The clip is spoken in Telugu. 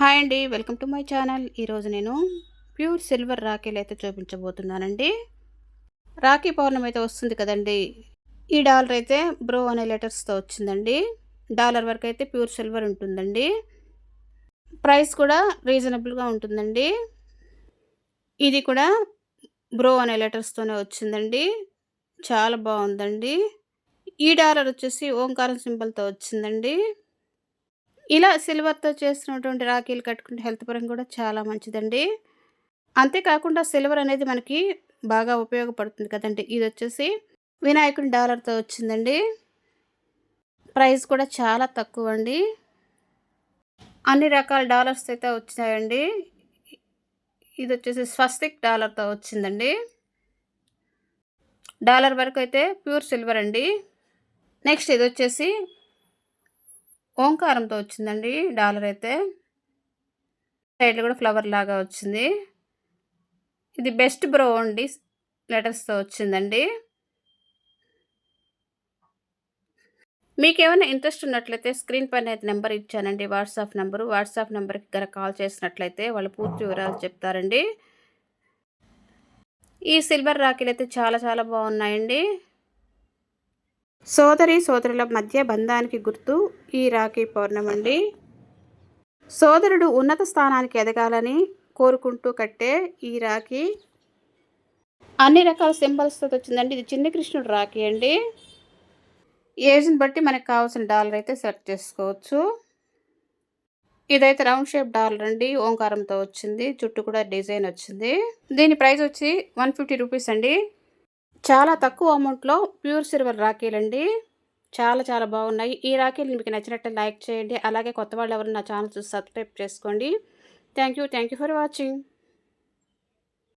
హాయ్ అండి వెల్కమ్ టు మై ఛానల్. ఈరోజు నేను ప్యూర్ సిల్వర్ రాఖీలు అయితే చూపించబోతున్నానండి. రాఖీ పౌర్ణమి అయితే వస్తుంది కదండి. ఈ డాలర్ అయితే బ్రో అనే లెటర్స్తో వచ్చిందండి. డాలర్ వరకు అయితే ప్యూర్ సిల్వర్ ఉంటుందండి. ప్రైస్ కూడా రీజనబుల్గా ఉంటుందండి. ఇది కూడా బ్రో అనే లెటర్స్తోనే వచ్చిందండి. చాలా బాగుందండి. ఈ డాలర్ వచ్చేసి ఓంకారం సింబల్తో వచ్చిందండి. ఇలా సిల్వర్తో చేస్తున్నటువంటి రాఖీలు కట్టుకుంటే హెల్త్ పరంగా కూడా చాలా మంచిదండి. అంతేకాకుండా సిల్వర్ అనేది మనకి బాగా ఉపయోగపడుతుంది కదండి. ఇది వచ్చేసి వినాయకుని డాలర్తో వచ్చిందండి. ప్రైస్ కూడా చాలా తక్కువ అండి అన్ని రకాల డాలర్స్ అయితే వచ్చాయండి ఇది వచ్చేసి స్వస్తిక్ డాలర్తో వచ్చిందండి. డాలర్ వరకు అయితే ప్యూర్ సిల్వర్ అండి. నెక్స్ట్ ఇది వచ్చేసి ఓంకారంతో వచ్చిందండి డాలర్ అయితే. సైడ్లో కూడా ఫ్లవర్ లాగా వచ్చింది. ఇది బెస్ట్ బ్రో అండి లెటర్స్తో వచ్చిందండి. మీకు ఏమైనా ఇంట్రెస్ట్ ఉన్నట్లయితే స్క్రీన్ పైన అయితే నెంబర్ ఇచ్చానండి. WhatsApp number. వాట్సాప్ నెంబర్కి గల కాల్ చేసినట్లయితే వాళ్ళు పూర్తి వివరాలు చెప్తారండి. ఈ సిల్వర్ రాఖీలు అయితే చాలా చాలా బాగున్నాయండి. సోదరి సోదరుల మధ్య బంధానికి గుర్తు ఈ రాఖీ పౌర్ణమండి సోదరుడు ఉన్నత స్థానానికి ఎదగాలని కోరుకుంటూ కట్టే ఈ రాఖీ. అన్ని రకాల సింబల్స్తో వచ్చిందండి. ఇది చిన్న కృష్ణుడు రాఖీ అండి. ఏజ్ని బట్టి మనకు కావాల్సిన డాలర్ అయితే సెలెక్ట్ చేసుకోవచ్చు. ఇదైతే రౌండ్ షేప్ డాలర్ అండి. ఓంకారంతో వచ్చింది. చుట్టూ కూడా డిజైన్ వచ్చింది. దీని ప్రైస్ వచ్చి వన్ ఫిఫ్టీ రూపీస్ అండి. చాలా తక్కువ అమౌంట్లో ప్యూర్ సిల్వర్ రాఖీలండి. చాలా చాలా బాగున్నాయి. ఈ రాఖీలు మీకు నచ్చినట్టు లైక్ చేయండి. అలాగే కొత్త వాళ్ళు ఎవరు నా ఛానల్ చూసి సబ్స్క్రైబ్ చేసుకోండి. Thank you thank you for watching.